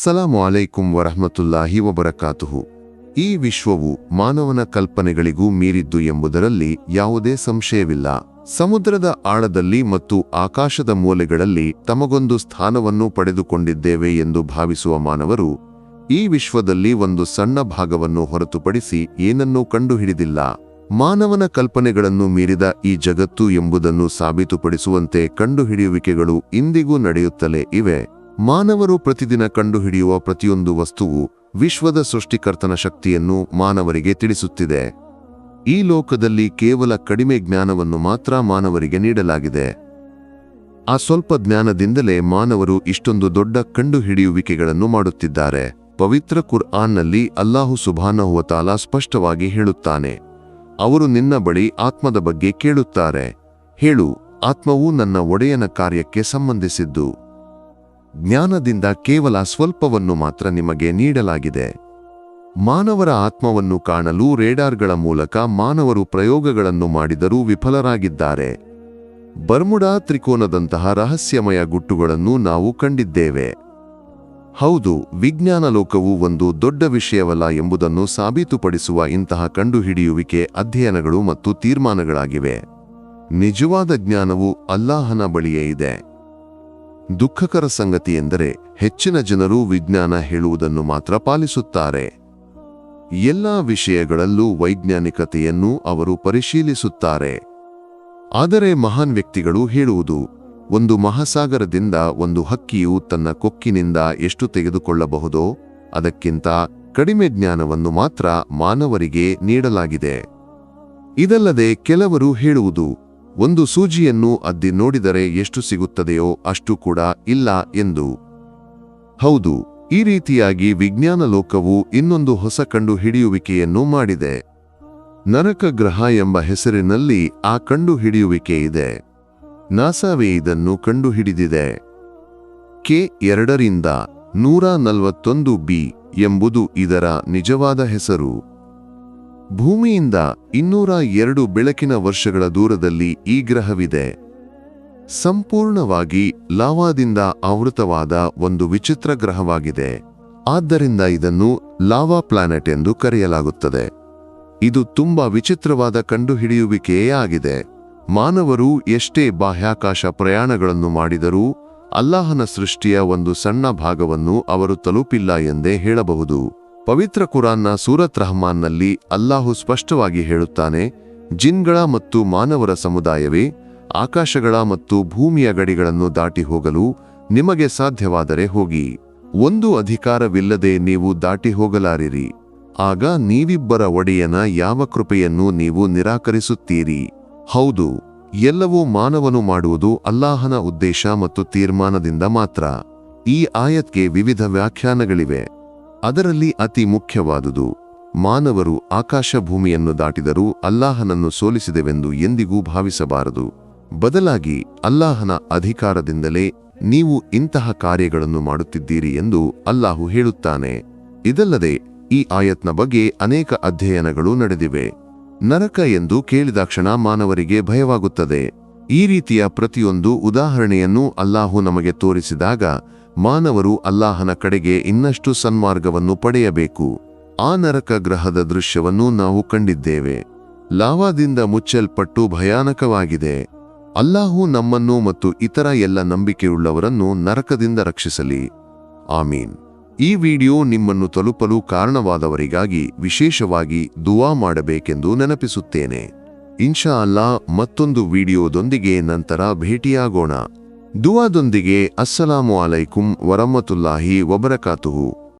ಸಲಾಮು ಅಲೈಕುಂ ವರಹಮತುಲ್ಲಾಹಿ ವಬರಕಾತುಹು. ಈ ವಿಶ್ವವು ಮಾನವನ ಕಲ್ಪನೆಗಳಿಗೂ ಮೀರಿದ್ದು ಎಂಬುದರಲ್ಲಿ ಯಾವುದೇ ಸಂಶಯವಿಲ್ಲ. ಸಮುದ್ರದ ಆಳದಲ್ಲಿ ಮತ್ತು ಆಕಾಶದ ಮೂಲೆಗಳಲ್ಲಿ ತಮಗೊಂದು ಸ್ಥಾನವನ್ನು ಪಡೆದುಕೊಂಡಿದ್ದೇವೆ ಎಂದು ಭಾವಿಸುವ ಮಾನವರು, ಈ ವಿಶ್ವದಲ್ಲಿ ಒಂದು ಸಣ್ಣ ಭಾಗವನ್ನು ಹೊರತುಪಡಿಸಿ ಏನನ್ನೂ ಕಂಡುಹಿಡಿದಿಲ್ಲ. ಮಾನವನ ಕಲ್ಪನೆಗಳನ್ನು ಮೀರಿದ ಈ ಜಗತ್ತು ಎಂಬುದನ್ನು ಸಾಬೀತುಪಡಿಸುವಂತೆ ಕಂಡುಹಿಡಿಯುವಿಕೆಗಳು ಇಂದಿಗೂ ನಡೆಯುತ್ತಲೇ ಇವೆ. ಮಾನವರು ಪ್ರತಿದಿನ ಕಂಡುಹಿಡಿಯುವ ಪ್ರತಿಯೊಂದು ವಸ್ತುವು ವಿಶ್ವದ ಸೃಷ್ಟಿಕರ್ತನ ಶಕ್ತಿಯನ್ನು ಮಾನವರಿಗೆ ತಿಳಿಸುತ್ತಿದೆ. ಈ ಲೋಕದಲ್ಲಿ ಕೇವಲ ಕಡಿಮೆ ಜ್ಞಾನವನ್ನು ಮಾತ್ರ ಮಾನವರಿಗೆ ನೀಡಲಾಗಿದೆ. ಆ ಸ್ವಲ್ಪ ಜ್ಞಾನದಿಂದಲೇ ಮಾನವರು ಇಷ್ಟೊಂದು ದೊಡ್ಡ ಕಂಡುಹಿಡಿಯುವಿಕೆಗಳನ್ನು ಮಾಡುತ್ತಿದ್ದಾರೆ. ಪವಿತ್ರ ಕುರ್ಆನ್ನಲ್ಲಿ ಅಲ್ಲಾಹು ಸುಭಾನಹುವತಾಲ ಸ್ಪಷ್ಟವಾಗಿ ಹೇಳುತ್ತಾನೆ. ಅವರು ನಿನ್ನ ಬಳಿ ಆತ್ಮದ ಬಗ್ಗೆ ಕೇಳುತ್ತಾರೆ. ಹೇಳು, ಆತ್ಮವು ನನ್ನ ಒಡೆಯನ ಕಾರ್ಯಕ್ಕೆ ಸಂಬಂಧಿಸಿದ್ದು. ಜ್ಞಾನದಿಂದ ಕೇವಲ ಸ್ವಲ್ಪವನ್ನು ಮಾತ್ರ ನಿಮಗೆ ನೀಡಲಾಗಿದೆ. ಮಾನವರ ಆತ್ಮವನ್ನು ಕಾಣಲು ರೇಡಾರ್ಗಳ ಮೂಲಕ ಮಾನವರು ಪ್ರಯೋಗಗಳನ್ನು ಮಾಡಿದರೂ ವಿಫಲರಾಗಿದ್ದಾರೆ. ಬರ್ಮುಡಾ ತ್ರಿಕೋನದಂತಹ ರಹಸ್ಯಮಯ ಗುಟ್ಟುಗಳನ್ನು ನಾವು ಕಂಡಿದ್ದೇವೆ. ಹೌದು, ವಿಜ್ಞಾನ ಲೋಕವು ಒಂದು ದೊಡ್ಡ ವಿಷಯವಲ್ಲ ಎಂಬುದನ್ನು ಸಾಬೀತುಪಡಿಸುವ ಇಂತಹ ಕಂಡುಹಿಡಿಯುವಿಕೆ ಅಧ್ಯಯನಗಳು ಮತ್ತು ತೀರ್ಮಾನಗಳಾಗಿವೆ. ನಿಜವಾದ ಜ್ಞಾನವು ಅಲ್ಲಾಹನ ಬಳಿಯೇ ಇದೆ. ದುಃಖಕರ ಸಂಗತಿಯೆಂದರೆ ಹೆಚ್ಚಿನ ಜನರು ವಿಜ್ಞಾನ ಹೇಳುವುದನ್ನು ಮಾತ್ರ ಪಾಲಿಸುತ್ತಾರೆ. ಎಲ್ಲ ವಿಷಯಗಳಲ್ಲೂ ವೈಜ್ಞಾನಿಕತೆಯನ್ನು ಅವರು ಪರಿಶೀಲಿಸುತ್ತಾರೆ. ಆದರೆ ಮಹಾನ್ ವ್ಯಕ್ತಿಗಳು ಹೇಳುವುದು, ಒಂದು ಮಹಾಸಾಗರದಿಂದ ಒಂದು ಹಕ್ಕಿಯು ತನ್ನ ಕೊಕ್ಕಿನಿಂದ ಎಷ್ಟು ತೆಗೆದುಕೊಳ್ಳಬಹುದೋ ಅದಕ್ಕಿಂತ ಕಡಿಮೆ ಜ್ಞಾನವನ್ನು ಮಾತ್ರ ಮಾನವರಿಗೆ ನೀಡಲಾಗಿದೆ. ಇದಲ್ಲದೆ ಕೆಲವರು ಹೇಳುವುದು ಒಂದು ಸೂಜಿಯನ್ನು ಅದ್ದಿ ನೋಡಿದರೆ ಎಷ್ಟು ಸಿಗುತ್ತದೆಯೋ ಅಷ್ಟು ಕೂಡ ಇಲ್ಲ ಎಂದು. ಹೌದು, ಈ ರೀತಿಯಾಗಿ ವಿಜ್ಞಾನ ಲೋಕವು ಇನ್ನೊಂದು ಹೊಸ ಕಂಡು ಹಿಡಿಯುವಿಕೆಯನ್ನು ಮಾಡಿದೆ. ನರಕ ಗ್ರಹ ಎಂಬ ಹೆಸರಿನಲ್ಲಿ ಆ ಕಂಡು ಹಿಡಿಯುವಿಕೆ ಇದೆ. ನಾಸಾವೇ ಇದನ್ನು ಕಂಡುಹಿಡಿದಿದೆ. ಕೆ ಎರಡರಿಂದ ನೂರ ನಲವತ್ತೊಂದು ಬಿ ಎಂಬುದು ಇದರ ನಿಜವಾದ ಹೆಸರು. ಭೂಮಿಯಿಂದ ಇನ್ನೂರ ಎರಡು ಬೆಳಕಿನ ವರ್ಷಗಳ ದೂರದಲ್ಲಿ ಈ ಗ್ರಹವಿದೆ. ಸಂಪೂರ್ಣವಾಗಿ ಲಾವಾದಿಂದ ಆವೃತವಾದ ಒಂದು ವಿಚಿತ್ರ ಗ್ರಹವಾಗಿದೆ. ಆದ್ದರಿಂದ ಇದನ್ನು ಲಾವಾ ಪ್ಲಾನೆಟ್ ಎಂದು ಕರೆಯಲಾಗುತ್ತದೆ. ಇದು ತುಂಬಾ ವಿಚಿತ್ರವಾದ ಕಂಡುಹಿಡಿಯುವಿಕೆಯೇ ಆಗಿದೆ. ಮಾನವರು ಎಷ್ಟೇ ಬಾಹ್ಯಾಕಾಶ ಪ್ರಯಾಣಗಳನ್ನು ಮಾಡಿದರೂ ಅಲ್ಲಾಹನ ಸೃಷ್ಟಿಯ ಒಂದು ಸಣ್ಣ ಭಾಗವನ್ನು ಅವರು ತಲುಪಿಲ್ಲ ಎಂದೇ ಹೇಳಬಹುದು. ಪವಿತ್ರ ಕುರಾನ್ನ ಸೂರತ್ ರಹಮಾನ್ನಲ್ಲಿ ಅಲ್ಲಾಹು ಸ್ಪಷ್ಟವಾಗಿ ಹೇಳುತ್ತಾನೆ, ಜಿನ್ಗಳ ಮತ್ತು ಮಾನವರ ಸಮುದಾಯವೇ, ಆಕಾಶಗಳ ಮತ್ತು ಭೂಮಿಯ ಗಡಿಗಳನ್ನು ದಾಟಿ ಹೋಗಲು ನಿಮಗೆ ಸಾಧ್ಯವಾದರೆ ಹೋಗಿ. ಒಂದು ಅಧಿಕಾರವಿಲ್ಲದೆ ನೀವು ದಾಟಿ ಹೋಗಲಾರಿರಿ. ಆಗ ನೀವಿಬ್ಬರ ಒಡೆಯನ ಯಾವ ಕೃಪೆಯನ್ನು ನೀವು ನಿರಾಕರಿಸುತ್ತೀರಿ? ಹೌದು, ಎಲ್ಲವೂ ಮಾನವನು ಮಾಡುವುದು ಅಲ್ಲಾಹನ ಉದ್ದೇಶ ಮತ್ತು ತೀರ್ಮಾನದಿಂದ ಮಾತ್ರ. ಈ ಆಯತ್ಗೆ ವಿವಿಧ ವ್ಯಾಖ್ಯಾನಗಳಿವೆ. ಅದರಲ್ಲಿ ಅತಿ ಮುಖ್ಯವಾದುದು, ಮಾನವರು ಆಕಾಶ ಭೂಮಿಯನ್ನು ದಾಟಿದರೂ ಅಲ್ಲಾಹನನ್ನು ಸೋಲಿಸಿದೆವೆಂದು ಎಂದಿಗೂ ಭಾವಿಸಬಾರದು. ಬದಲಾಗಿ ಅಲ್ಲಾಹನ ಅಧಿಕಾರದಿಂದಲೇ ನೀವು ಇಂತಹ ಕಾರ್ಯಗಳನ್ನು ಮಾಡುತ್ತಿದ್ದೀರಿ ಎಂದು ಅಲ್ಲಾಹು ಹೇಳುತ್ತಾನೆ. ಇದಲ್ಲದೆ, ಈ ಆಯತ್ನ ಬಗ್ಗೆ ಅನೇಕ ಅಧ್ಯಯನಗಳು ನಡೆದಿವೆ. ನರಕ ಎಂದು ಕೇಳಿದಾಕ್ಷಣ ಮಾನವರಿಗೆ ಭಯವಾಗುತ್ತದೆ. ಈ ರೀತಿಯ ಪ್ರತಿಯೊಂದು ಉದಾಹರಣೆಯನ್ನು ಅಲ್ಲಾಹು ನಮಗೆ ತೋರಿಸಿದಾಗ ಮಾನವರು ಅಲ್ಲಾಹನ ಕಡೆಗೆ ಇನ್ನಷ್ಟು ಸನ್ಮಾರ್ಗವನ್ನು ಪಡೆಯಬೇಕು. ಆ ನರಕ ಗ್ರಹದ ದೃಶ್ಯವನ್ನು ನಾವು ಕಂಡಿದ್ದೇವೆ. ಲಾವಾದಿಂದ ಮುಚ್ಚಲ್ಪಟ್ಟು ಭಯಾನಕವಾಗಿದೆ. ಅಲ್ಲಾಹು ನಮ್ಮನ್ನು ಮತ್ತು ಇತರ ಎಲ್ಲ ನಂಬಿಕೆಯುಳ್ಳವರನ್ನು ನರಕದಿಂದ ರಕ್ಷಿಸಲಿ. ಆಮೀನ್. ಈ ವಿಡಿಯೋ ನಿಮ್ಮನ್ನು ತಲುಪಲು ಕಾರಣವಾದವರಿಗಾಗಿ ವಿಶೇಷವಾಗಿ ದುವಾ ಮಾಡಬೇಕೆಂದು ನೆನಪಿಸುತ್ತೇನೆ. ಇನ್ಶಾ ಅಲ್ಲಾ ಮತ್ತೊಂದು ವಿಡಿಯೋದೊಂದಿಗೆ ನಂತರ ಭೇಟಿಯಾಗೋಣ. ದುವಾದೊಂದಿಗೆ ಅಸ್ಸಲಾಮು ಅಲೈಕುಂ ವರಹಮತುಲ್ಲಾಹಿ ವಬರಕಾತುಹು.